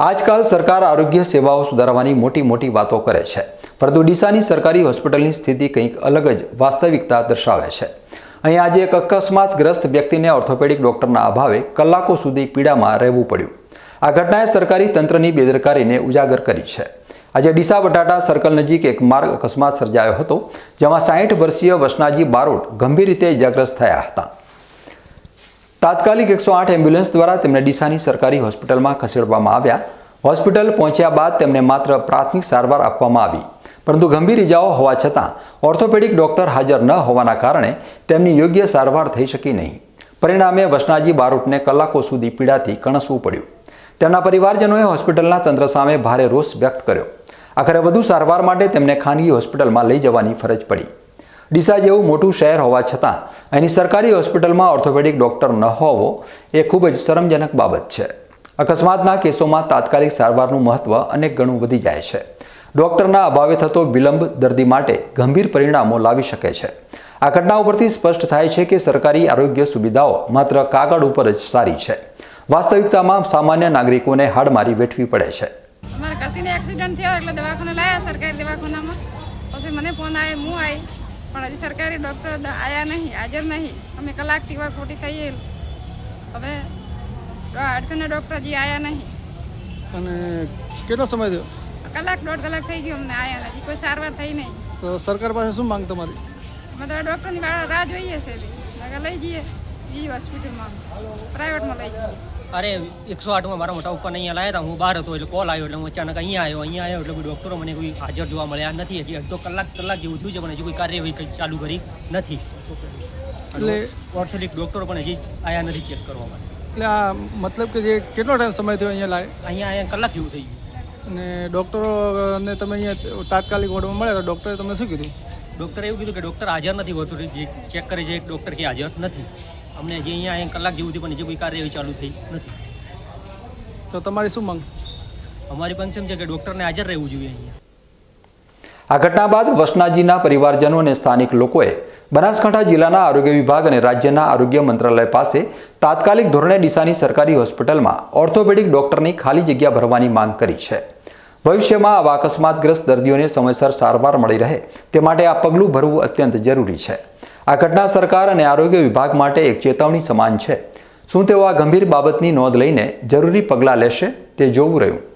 આજકાલ સરકાર આરોગ્ય સેવાઓ સુધારવાની મોટી મોટી વાતો કરે છે. પરંતુ ડીસાની સરકારી હોસ્પિટલની સ્થિતિ કંઈક અલગ જ વાસ્તવિકતા દર્શાવે છે. અહીં આજે એક અકસ્માતગ્રસ્ત વ્યક્તિને ઓર્થોપેડિક ડોક્ટરના અભાવે કલાકો સુધી પીડામાં રહેવું પડ્યું. આ ઘટનાએ સરકારી તંત્રની બેદરકારીને ઉજાગર કરી છે. આજે ડીસા બટાટા સર્કલ નજીક એક માર્ગ અકસ્માત સર્જાયો હતો, જેમાં સાહીઠ વર્ષીય વસનાજી બારોટ ગંભીર રીતે ઇજાગ્રસ્ત થયા હતા. તાત્કાલિક એકસો આઠ એમ્બ્યુલન્સ દ્વારા તેમને ડીસાની સરકારી હોસ્પિટલમાં ખસેડવામાં આવ્યા. હોસ્પિટલ પહોંચ્યા બાદ તેમને માત્ર પ્રાથમિક સારવાર આપવામાં આવી. પરંતુ ગંભીર ઇજાઓ હોવા છતાં ઓર્થોપેડિક ડોક્ટર હાજર ન હોવાના કારણે તેમની યોગ્ય સારવાર થઈ શકી નહીં. પરિણામે વસનાજી બારોટને કલાકો સુધી પીડાથી કણસવું પડ્યું. તેમના પરિવારજનોએ હોસ્પિટલના તંત્ર સામે ભારે રોષ વ્યક્ત કર્યો. આખરે વધુ સારવાર માટે તેમને ખાનગી હોસ્પિટલમાં લઈ જવાની ફરજ પડી. ડીસા જેવું મોટું શહેર હોવા છતાં અહીંની સરકારી હોસ્પિટલમાં ઓર્થોપેડિક ડૉક્ટર ન હોવો એ ખૂબ જ શરમજનક બાબત છે. અકસ્માતના કેસોમાં તાત્કાલિક સારવારનું મહત્ત્વ અનેક ગણું વધી જાય છે. ડૉક્ટરના અભાવે થતો વિલંબ દર્દી માટે ગંભીર પરિણામો લાવી શકે છે. આ ઘટના ઉપરથી સ્પષ્ટ થાય છે કે સરકારી આરોગ્ય સુવિધાઓ માત્ર કાગળ ઉપર જ સારી છે. વાસ્તવિકતામાં સામાન્ય નાગરિકોને હાડમારી વેઠવી પડે છે. મારા એક્સિડન્ટ થયો એટલે દવાખાને લાયા સરકારી દવાખાનામાં. પછી મને ફોન આવ્યો હું આવી પણ હજી સરકારી ડૉક્ટર આવ્યા નહીં હાજર નહીં. અમે કલાકથી વાર ખોટી થઈએ. હવે અડકના ડૉક્ટર હજી આવ્યા નહીં. અને કેટલો સમય થયો? કલાક દોઢ કલાક થઈ ગયો અમને આવ્યા હજી કોઈ સારવાર થઈ નહીં. તો સરકાર પાસે શું માંગ તમારી? અમે તો ડૉક્ટરની રાહ જોઈએ છે લઈ જઈએ. બીજી હોસ્પિટલમાં પ્રાઇવેટમાં લઈ જઈએ. અરે એકસો આઠમાં મારા મોટા ઉપર અહીંયા લાવ્યા હતા હું બહાર હતો એટલે કોલ આવ્યો એટલે હું અચાનક અહીંયા આવ્યો અહીંયા આવ્યો એટલે કોઈ ડૉક્ટરો મને કોઈ હાજર જોવા મળ્યા નથી. હજી અડધો કલાક કલાક જેવું થયું છે પણ હજી કોઈ કાર્યવાહી કંઈ ચાલુ કરી નથી. એટલે ઓર્થોડિક ડૉક્ટરો પણ હજી આવ્યા નથી ચેક કરવા માટે. એટલે આ મતલબ કે જે કેટલો ટાઈમ સમય થયો અહીંયા લાય? અહીંયા અહીંયા કલાક જેવું થઈ ગયું. અને ડૉક્ટરોને તમે અહીંયા તાત્કાલિક વોર્ડમાં મળ્યા તો ડૉક્ટરે તમને શું કીધું? ડૉક્ટરે એવું કીધું કે ડૉક્ટર હાજર નથી હોતું જે ચેક કરે છે ડૉક્ટર કે હાજર નથી. અમને જે અહીંયા એક કલાક જેવું થયું પણ હજી કોઈ કાર્યવાહી ચાલુ થઈ નથી. તો તમારી શું માંગ? અમારી પણ એમ છે કે ડૉક્ટરને હાજર રહેવું જોઈએ અહીંયા. આ ઘટના બાદ વસનાજીના પરિવારજનો અને સ્થાનિક લોકોએ બનાસકાંઠા જિલ્લાના આરોગ્ય વિભાગ અને રાજ્યના આરોગ્ય મંત્રાલય પાસે તાત્કાલિક ધોરણે ડીસાની સરકારી હોસ્પિટલમાં ઓર્થોપેડિક ડોક્ટરની ખાલી જગ્યા ભરવાની માંગ કરી છે. ભવિષ્યમાં આવા અકસ્માતગ્રસ્ત દર્દીઓને સમયસર સારવાર મળી રહે તે માટે આ પગલું ભરવું અત્યંત જરૂરી છે. આ ઘટના સરકાર અને આરોગ્ય વિભાગ માટે એક ચેતવણી સમાન છે. શું તેઓ આ ગંભીર બાબતની નોંધ લઈને જરૂરી પગલાં લેશે તે જોવું રહ્યું.